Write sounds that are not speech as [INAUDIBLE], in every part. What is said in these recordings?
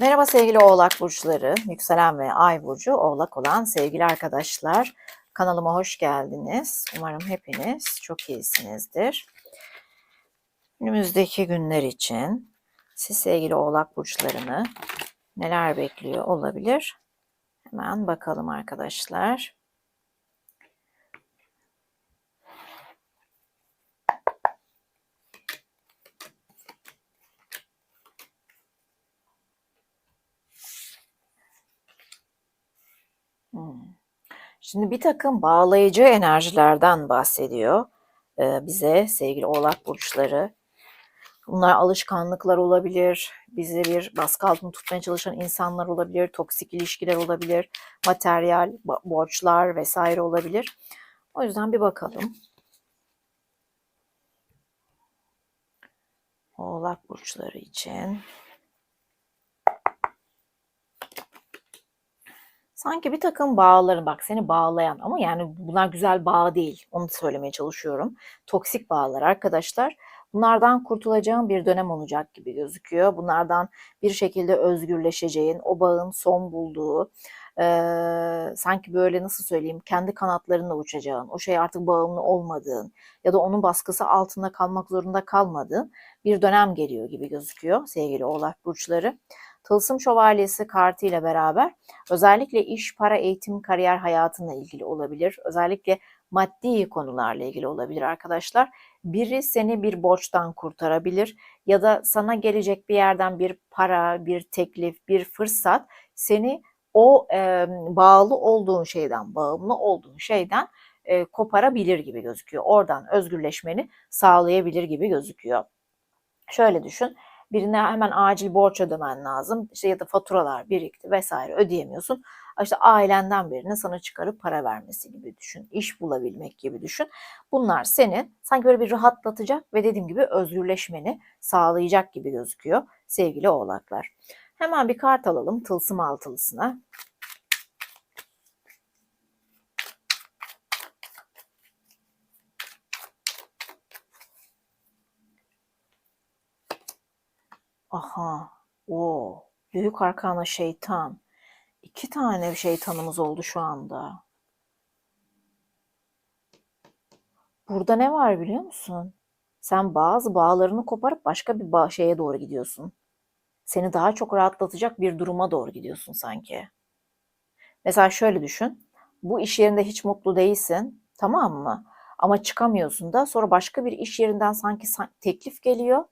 Merhaba sevgili Oğlak Burçları, yükselen ve ay burcu Oğlak olan sevgili arkadaşlar. Kanalıma hoş geldiniz. Umarım hepiniz çok iyisinizdir. Önümüzdeki günler için siz sevgili Oğlak Burçlarını neler bekliyor olabilir? Hemen bakalım arkadaşlar. Hmm. Şimdi bir takım bağlayıcı enerjilerden bahsediyor bize sevgili oğlak burçları. Bunlar alışkanlıklar olabilir, bizi bir baskı altında tutmaya çalışan insanlar olabilir, toksik ilişkiler olabilir, materyal bo- borçlar vesaire olabilir. O yüzden bir bakalım. Oğlak burçları için. Sanki bir takım bağların bak seni bağlayan ama yani bunlar güzel bağ değil. Onu söylemeye çalışıyorum. Toksik bağlar arkadaşlar. Bunlardan kurtulacağın bir dönem olacak gibi gözüküyor. Bunlardan bir şekilde özgürleşeceğin, o bağın son bulduğu, eee, sanki böyle nasıl söyleyeyim kendi kanatlarında uçacağın, o şey artık bağımlı olmadığın ya da onun baskısı altında kalmak zorunda kalmadığın bir dönem geliyor gibi gözüküyor sevgili oğlak burçları. Tılsım şövalyesi kartı ile beraber özellikle iş, para, eğitim, kariyer hayatınla ilgili olabilir. Özellikle maddi konularla ilgili olabilir arkadaşlar. Biri seni bir borçtan kurtarabilir ya da sana gelecek bir yerden bir para, bir teklif, bir fırsat seni o e, bağlı olduğun şeyden, bağımlı olduğun şeyden e, koparabilir gibi gözüküyor. Oradan özgürleşmeni sağlayabilir gibi gözüküyor. Şöyle düşün birine hemen acil borç ödemen lazım. İşte ya da faturalar birikti vesaire ödeyemiyorsun. İşte ailenden birinin sana çıkarıp para vermesi gibi düşün. İş bulabilmek gibi düşün. Bunlar senin sanki böyle bir rahatlatacak ve dediğim gibi özgürleşmeni sağlayacak gibi gözüküyor sevgili oğlaklar. Hemen bir kart alalım tılsım altılısına. Aha. O. Büyük arkana şeytan. İki tane şeytanımız oldu şu anda. Burada ne var biliyor musun? Sen bazı bağlarını koparıp başka bir bağ şeye doğru gidiyorsun. Seni daha çok rahatlatacak bir duruma doğru gidiyorsun sanki. Mesela şöyle düşün. Bu iş yerinde hiç mutlu değilsin, tamam mı? Ama çıkamıyorsun da sonra başka bir iş yerinden sanki teklif geliyor.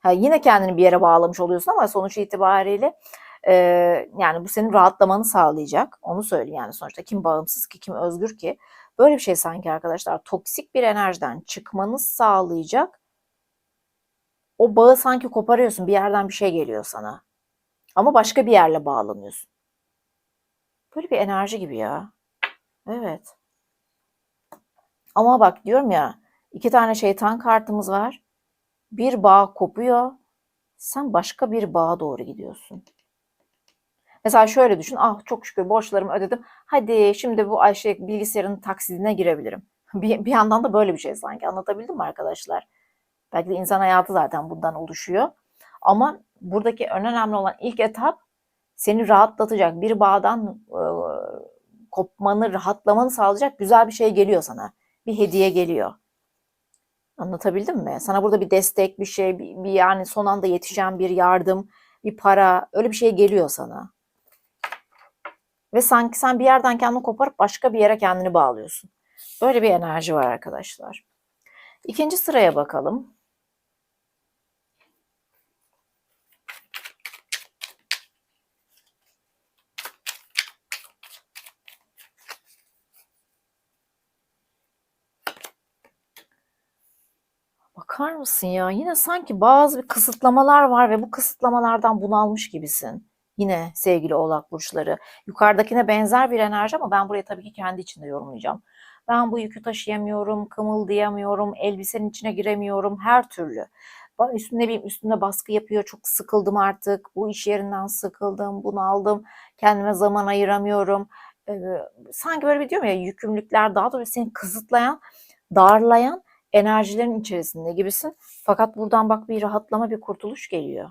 Ha, yine kendini bir yere bağlamış oluyorsun ama sonuç itibariyle e, yani bu senin rahatlamanı sağlayacak. Onu söyleyeyim yani sonuçta kim bağımsız ki kim özgür ki. Böyle bir şey sanki arkadaşlar toksik bir enerjiden çıkmanı sağlayacak. O bağı sanki koparıyorsun bir yerden bir şey geliyor sana. Ama başka bir yerle bağlanıyorsun. Böyle bir enerji gibi ya. Evet. Ama bak diyorum ya iki tane şeytan kartımız var. Bir bağ kopuyor. Sen başka bir bağa doğru gidiyorsun. Mesela şöyle düşün. Ah çok şükür borçlarımı ödedim. Hadi şimdi bu Ayşe bilgisayarın taksidine girebilirim. [LAUGHS] Bir, bir yandan da böyle bir şey sanki. Anlatabildim mi arkadaşlar? Belki de insan hayatı zaten bundan oluşuyor. Ama buradaki önemli olan ilk etap seni rahatlatacak. Bir bağdan e, kopmanı, rahatlamanı sağlayacak güzel bir şey geliyor sana. Bir hediye geliyor. Anlatabildim mi? Sana burada bir destek, bir şey, bir, bir yani son anda yetişen bir yardım, bir para, öyle bir şey geliyor sana. Ve sanki sen bir yerden kendini koparıp başka bir yere kendini bağlıyorsun. Böyle bir enerji var arkadaşlar. İkinci sıraya bakalım. Bakar mısın ya? Yine sanki bazı bir kısıtlamalar var ve bu kısıtlamalardan bunalmış gibisin. Yine sevgili oğlak burçları. Yukarıdakine benzer bir enerji ama ben buraya tabii ki kendi içinde yorumlayacağım. Ben bu yükü taşıyamıyorum, kımıldayamıyorum, elbisenin içine giremiyorum, her türlü. Üstünde bir üstünde baskı yapıyor, çok sıkıldım artık, bu iş yerinden sıkıldım, bunaldım, kendime zaman ayıramıyorum. Ee, sanki böyle bir diyorum ya yükümlülükler daha doğrusu seni kısıtlayan, darlayan enerjilerin içerisinde gibisin. Fakat buradan bak bir rahatlama, bir kurtuluş geliyor.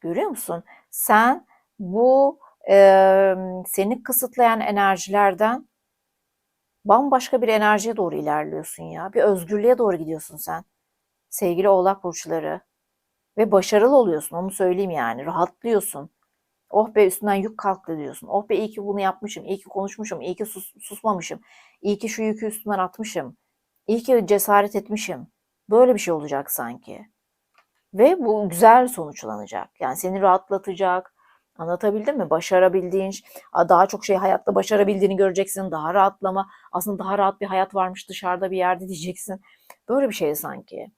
Görüyor musun? Sen bu e, seni kısıtlayan enerjilerden bambaşka bir enerjiye doğru ilerliyorsun ya. Bir özgürlüğe doğru gidiyorsun sen. Sevgili oğlak burçları. Ve başarılı oluyorsun onu söyleyeyim yani. Rahatlıyorsun. Oh be üstünden yük kalktı diyorsun. Oh be iyi ki bunu yapmışım. iyi ki konuşmuşum. iyi ki sus, susmamışım. iyi ki şu yükü üstümden atmışım. İyi ki cesaret etmişim. Böyle bir şey olacak sanki. Ve bu güzel sonuçlanacak. Yani seni rahatlatacak. Anlatabildim mi? Başarabildiğin, daha çok şey hayatta başarabildiğini göreceksin. Daha rahatlama. Aslında daha rahat bir hayat varmış dışarıda bir yerde [LAUGHS] diyeceksin. Böyle bir şey sanki.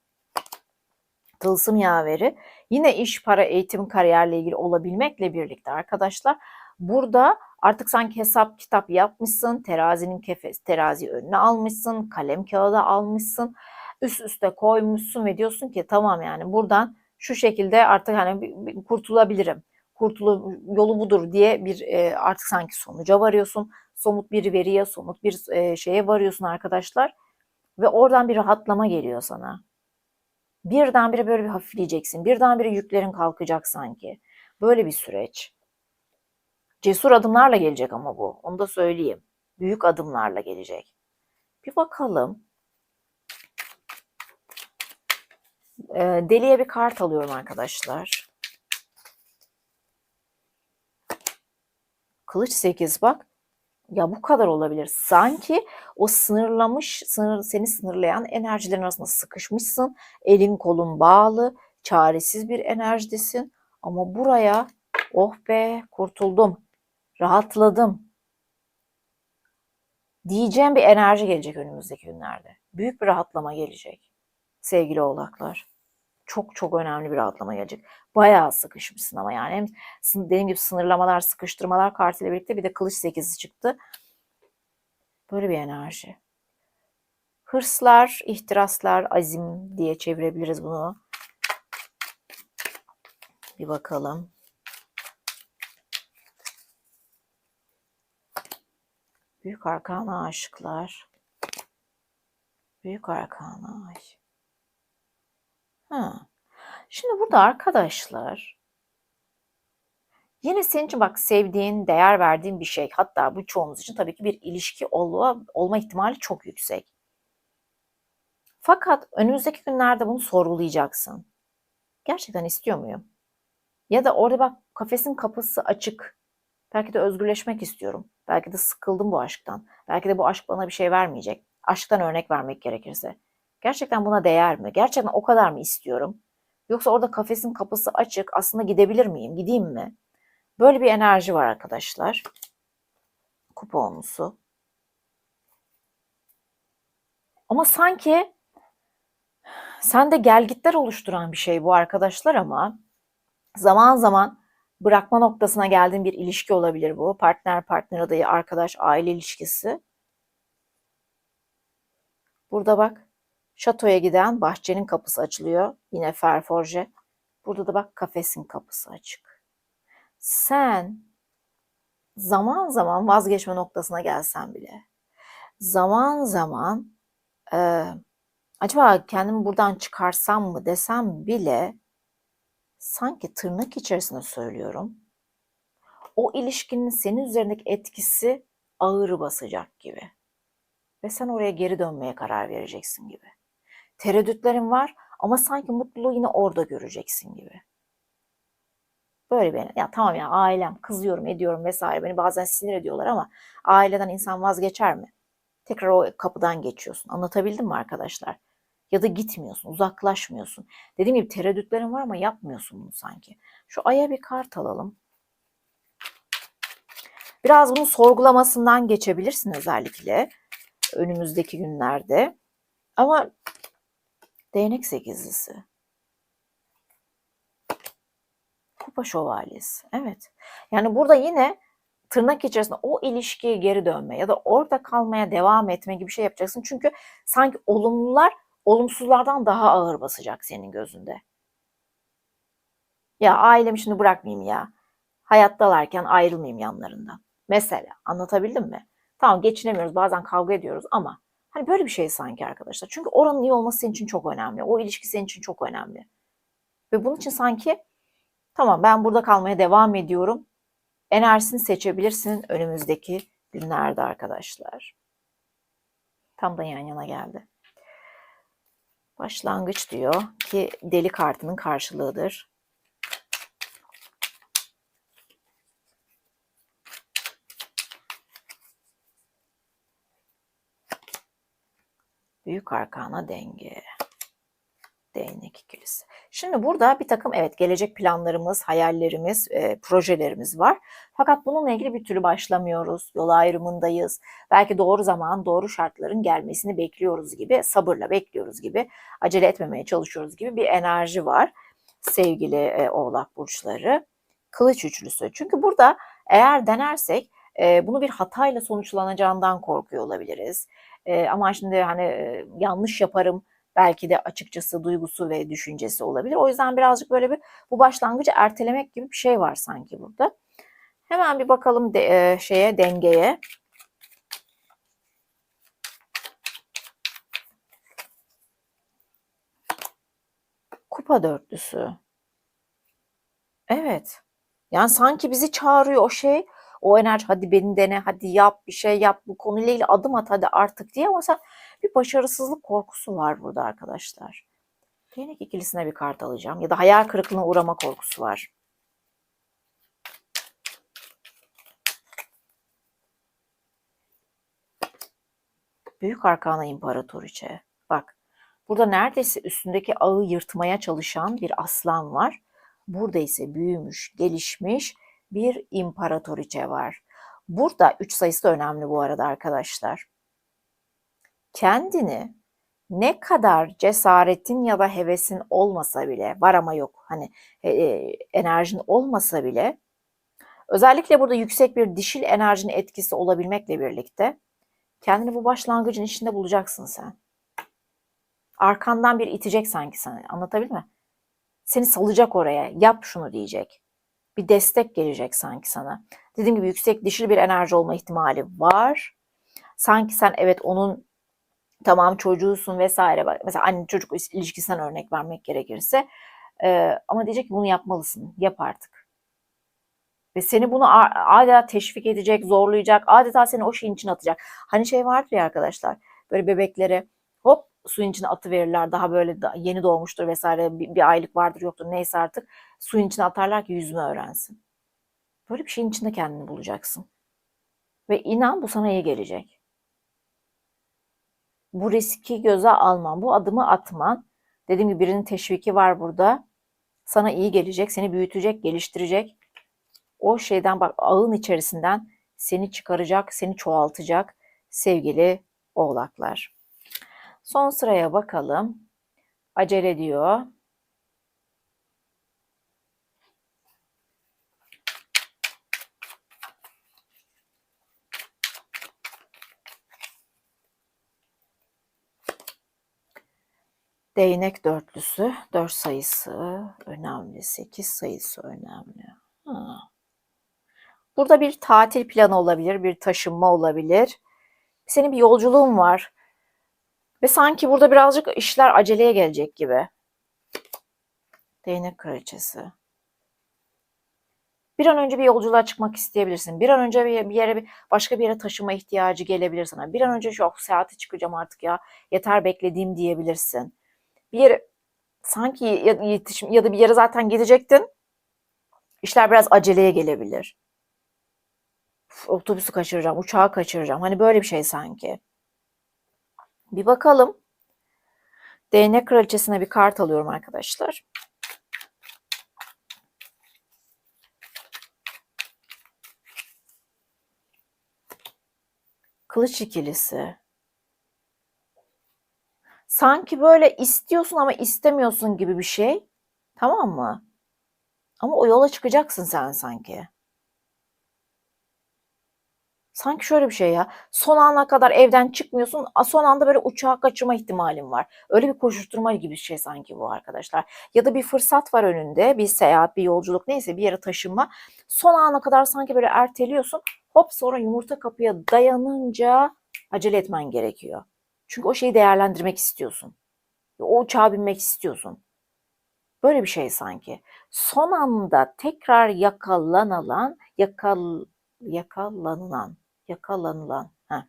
Tılsım yaveri. Yine iş, para, eğitim, kariyerle ilgili olabilmekle birlikte arkadaşlar burada artık sanki hesap kitap yapmışsın, terazinin kefes, terazi önüne almışsın, kalem kağıda almışsın, üst üste koymuşsun ve diyorsun ki tamam yani buradan şu şekilde artık hani kurtulabilirim. Kurtulu yolu budur diye bir e, artık sanki sonuca varıyorsun. Somut bir veriye, somut bir e, şeye varıyorsun arkadaşlar. Ve oradan bir rahatlama geliyor sana. Birdenbire böyle bir hafifleyeceksin. Birdenbire yüklerin kalkacak sanki. Böyle bir süreç. Cesur adımlarla gelecek ama bu. Onu da söyleyeyim. Büyük adımlarla gelecek. Bir bakalım. Ee, deliye bir kart alıyorum arkadaşlar. Kılıç 8 bak. Ya bu kadar olabilir. Sanki o sınırlamış, sınır, seni sınırlayan enerjilerin arasında sıkışmışsın. Elin kolun bağlı, çaresiz bir enerjidesin. Ama buraya oh be kurtuldum, rahatladım diyeceğim bir enerji gelecek önümüzdeki günlerde. Büyük bir rahatlama gelecek sevgili oğlaklar. Çok çok önemli bir rahatlama gelecek. Bayağı sıkışmışsın ama yani hem dediğim gibi sınırlamalar, sıkıştırmalar kartıyla birlikte bir de kılıç sekizi çıktı. Böyle bir enerji. Hırslar, ihtiraslar, azim diye çevirebiliriz bunu. Bir bakalım. Büyük arkana aşıklar. Büyük arkana aşık. Ha. Şimdi burada arkadaşlar yine senin için bak sevdiğin, değer verdiğin bir şey hatta bu çoğumuz için tabii ki bir ilişki olma, olma ihtimali çok yüksek. Fakat önümüzdeki günlerde bunu sorgulayacaksın. Gerçekten istiyor muyum? Ya da orada bak kafesin kapısı açık. Belki de özgürleşmek istiyorum. Belki de sıkıldım bu aşktan. Belki de bu aşk bana bir şey vermeyecek. Aşktan örnek vermek gerekirse. Gerçekten buna değer mi? Gerçekten o kadar mı istiyorum? Yoksa orada kafesin kapısı açık. Aslında gidebilir miyim? Gideyim mi? Böyle bir enerji var arkadaşlar. Kupa olmusu. Ama sanki sende gelgitler oluşturan bir şey bu arkadaşlar ama zaman zaman bırakma noktasına geldiğin bir ilişki olabilir bu. Partner, partner adayı, arkadaş, aile ilişkisi. Burada bak Şatoya giden bahçenin kapısı açılıyor. Yine Ferforje. Burada da bak kafesin kapısı açık. Sen zaman zaman vazgeçme noktasına gelsen bile zaman zaman e, acaba kendimi buradan çıkarsam mı desem bile sanki tırnak içerisinde söylüyorum. O ilişkinin senin üzerindeki etkisi ağır basacak gibi. Ve sen oraya geri dönmeye karar vereceksin gibi tereddütlerin var ama sanki mutluluğu yine orada göreceksin gibi. Böyle bir ya tamam ya ailem kızıyorum ediyorum vesaire beni bazen sinir ediyorlar ama aileden insan vazgeçer mi? Tekrar o kapıdan geçiyorsun. Anlatabildim mi arkadaşlar? Ya da gitmiyorsun, uzaklaşmıyorsun. Dediğim gibi tereddütlerin var ama yapmıyorsun bunu sanki. Şu aya bir kart alalım. Biraz bunun sorgulamasından geçebilirsin özellikle önümüzdeki günlerde. Ama Değnek sekizlisi. Kupa şövalyesi. Evet. Yani burada yine tırnak içerisinde o ilişkiye geri dönme ya da orada kalmaya devam etme gibi bir şey yapacaksın. Çünkü sanki olumlular olumsuzlardan daha ağır basacak senin gözünde. Ya ailemi şimdi bırakmayayım ya. Hayattalarken ayrılmayayım yanlarından. Mesela anlatabildim mi? Tamam geçinemiyoruz bazen kavga ediyoruz ama Hani böyle bir şey sanki arkadaşlar. Çünkü oranın iyi olması senin için çok önemli. O ilişki senin için çok önemli. Ve bunun için sanki Tamam ben burada kalmaya devam ediyorum. Enerjisini seçebilirsin önümüzdeki günlerde arkadaşlar. Tam da yan yana geldi. Başlangıç diyor ki deli kartının karşılığıdır. Büyük arkana denge. Değnek ikilisi. Şimdi burada bir takım evet gelecek planlarımız, hayallerimiz, e, projelerimiz var. Fakat bununla ilgili bir türlü başlamıyoruz. Yol ayrımındayız. Belki doğru zaman, doğru şartların gelmesini bekliyoruz gibi, sabırla bekliyoruz gibi, acele etmemeye çalışıyoruz gibi bir enerji var. Sevgili e, oğlak burçları. Kılıç üçlüsü. Çünkü burada eğer denersek e, bunu bir hatayla sonuçlanacağından korkuyor olabiliriz. E, ama şimdi hani e, yanlış yaparım belki de açıkçası duygusu ve düşüncesi olabilir. O yüzden birazcık böyle bir bu başlangıcı ertelemek gibi bir şey var sanki burada. Hemen bir bakalım de, e, şeye dengeye. Kupa dörtlüsü. Evet. Yani sanki bizi çağırıyor o şey. O enerji hadi beni dene, hadi yap bir şey yap, bu konuyla ilgili adım at hadi artık diye ama sen bir başarısızlık korkusu var burada arkadaşlar. Değnek ikilisine bir kart alacağım ya da hayal kırıklığına uğrama korkusu var. Büyük Arkana İmparatoriçe. Bak burada neredeyse üstündeki ağı yırtmaya çalışan bir aslan var. Burada ise büyümüş, gelişmiş bir imparatoriçe var. Burada 3 sayısı da önemli bu arada arkadaşlar. Kendini ne kadar cesaretin ya da hevesin olmasa bile, var ama yok hani e, e, enerjin olmasa bile özellikle burada yüksek bir dişil enerjinin etkisi olabilmekle birlikte kendini bu başlangıcın içinde bulacaksın sen. Arkandan bir itecek sanki sana. Anlatabildim mi? Seni salacak oraya. Yap şunu diyecek bir destek gelecek sanki sana. Dediğim gibi yüksek dişil bir enerji olma ihtimali var. Sanki sen evet onun tamam çocuğusun vesaire. Mesela anne çocuk ilişkisinden örnek vermek gerekirse. Ee, ama diyecek ki bunu yapmalısın. Yap artık. Ve seni bunu adeta teşvik edecek, zorlayacak, adeta seni o şeyin içine atacak. Hani şey vardır ya arkadaşlar, böyle bebeklere hop suyun içine atı verirler. Daha böyle yeni doğmuştur vesaire bir, bir aylık vardır yoktur neyse artık suyun içine atarlar ki yüzme öğrensin. Böyle bir şeyin içinde kendini bulacaksın. Ve inan bu sana iyi gelecek. Bu riski göze alman, bu adımı atman. Dediğim gibi birinin teşviki var burada. Sana iyi gelecek, seni büyütecek, geliştirecek. O şeyden bak ağın içerisinden seni çıkaracak, seni çoğaltacak sevgili oğlaklar. Son sıraya bakalım. Acele diyor. Değnek dörtlüsü, dört sayısı önemli, sekiz sayısı önemli. Ha. Burada bir tatil planı olabilir, bir taşınma olabilir. Senin bir yolculuğun var. Ve sanki burada birazcık işler aceleye gelecek gibi. Değnek kraliçesi. Bir an önce bir yolculuğa çıkmak isteyebilirsin. Bir an önce bir yere bir başka bir yere taşıma ihtiyacı gelebilir sana. Bir an önce şu seyahate çıkacağım artık ya. Yeter beklediğim diyebilirsin. Bir yere sanki yetişim ya da bir yere zaten gidecektin. İşler biraz aceleye gelebilir. Uf, otobüsü kaçıracağım, uçağı kaçıracağım. Hani böyle bir şey sanki. Bir bakalım. Değnek kraliçesine bir kart alıyorum arkadaşlar. Kılıç ikilisi. Sanki böyle istiyorsun ama istemiyorsun gibi bir şey. Tamam mı? Ama o yola çıkacaksın sen sanki. Sanki şöyle bir şey ya. Son ana kadar evden çıkmıyorsun. Son anda böyle uçağa kaçırma ihtimalin var. Öyle bir koşuşturma gibi bir şey sanki bu arkadaşlar. Ya da bir fırsat var önünde. Bir seyahat, bir yolculuk neyse bir yere taşınma. Son ana kadar sanki böyle erteliyorsun. Hop sonra yumurta kapıya dayanınca acele etmen gerekiyor. Çünkü o şeyi değerlendirmek istiyorsun. O uçağa binmek istiyorsun. Böyle bir şey sanki. Son anda tekrar yakalanılan, yakal, yakalanılan, yakalanılan heh,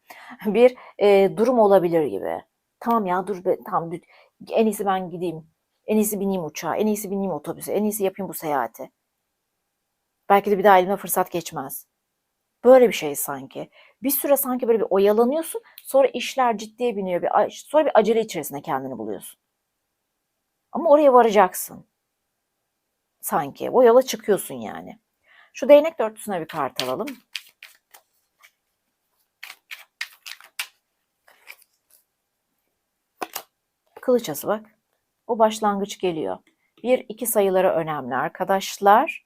[LAUGHS] bir e, durum olabilir gibi. Tamam ya dur be, tamam en iyisi ben gideyim. En iyisi bineyim uçağa, en iyisi bineyim otobüse, en iyisi yapayım bu seyahati. Belki de bir daha elime fırsat geçmez. Böyle bir şey sanki. Bir süre sanki böyle bir oyalanıyorsun, sonra işler ciddiye biniyor, bir, sonra bir acele içerisinde kendini buluyorsun. Ama oraya varacaksın. Sanki. O yola çıkıyorsun yani. Şu değnek dörtlüsüne bir kart alalım. Kılıçası bak. O başlangıç geliyor. Bir iki sayıları önemli arkadaşlar.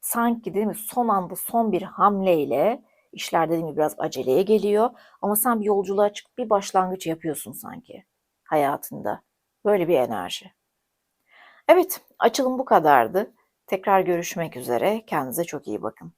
Sanki değil mi son anda son bir hamleyle işler dediğim gibi biraz aceleye geliyor. Ama sen bir yolculuğa çıkıp bir başlangıç yapıyorsun sanki hayatında. Böyle bir enerji. Evet, açılım bu kadardı. Tekrar görüşmek üzere. Kendinize çok iyi bakın.